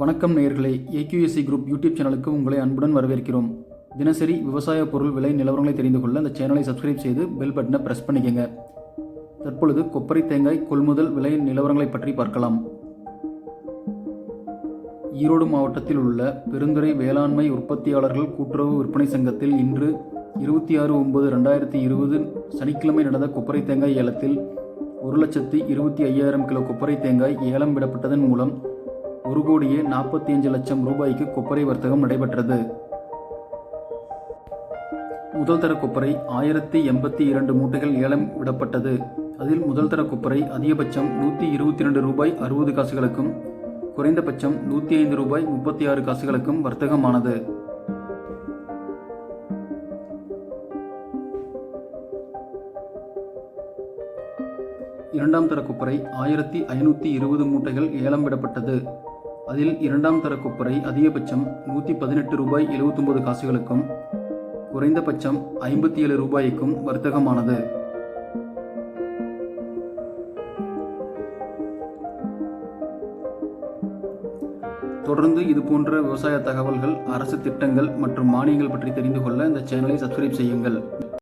வணக்கம் நேயர்களை. AQSC group YouTube சேனலுக்கு உங்களை அன்புடன் வரவேற்கிறோம். தினசரி விவசாய பொருள் விலை நிலவரங்களை தெரிந்து கொள்ள அந்த சேனலை சப்ஸ்கிரைப் செய்து பெல் பட்டனை பிரஸ் பண்ணிக்கங்க. தற்பொழுது கொப்பரை தேங்காய் கொள்முதல் விலை நிலவரங்களை பற்றி பார்க்கலாம். ஈரோடு மாவட்டத்தில் உள்ள பெருந்துறை வேளாண்மை உற்பத்தியாளர்கள் கூட்டுறவு விற்பனை சங்கத்தில் இன்று இருபத்தி ஆறு ஒன்பது ரெண்டாயிரத்தி இருபது சனிக்கிழமை நடந்த கொப்பரை தேங்காய் ஏலத்தில் ஒரு லட்சத்தி இருபத்தி ஐயாயிரம் கிலோ கொப்பரை தேங்காய் ஏலம் விடப்பட்டதன் மூலம் ஒரு கோடியே நாற்பத்தி அஞ்சு லட்சம் ரூபாய்க்கு கொப்பரை வர்த்தகம் நடைபெற்றது. முதல் தர கொப்பரை ஆயிரத்தி எண்பத்தி இரண்டு மூட்டைகள் ஏலம் விடப்பட்டது. அதில் முதல் தர கொப்பரை அதிகபட்சம் நூற்றி இருபத்தி ரெண்டு ரூபாய் அறுபது காசுகளுக்கும் குறைந்தபட்சம் நூற்றி ஐந்து ரூபாய் முப்பத்தி ஆறு காசுகளுக்கும் வர்த்தகமானது. இரண்டாம் தர கொப்பரை ஆயிரத்தி ஐநூற்றி இருபது மூட்டைகள் ஏலம் விடப்பட்டது. அதில் இரண்டாம் தர கொப்பரை அதிகபட்சம் நூற்றி பதினெட்டு ரூபாய் எழுபத்தொன்பது காசுகளுக்கும் குறைந்தபட்சம் ஐம்பத்தி ஏழு ரூபாய்க்கும் வர்த்தகமானது. தொடர்ந்து இது போன்ற விவசாய தகவல்கள் அரசு திட்டங்கள் மற்றும் மானியங்கள் பற்றி தெரிந்து கொள்ள இந்த சேனலை சப்ஸ்கிரைப் செய்யுங்கள்.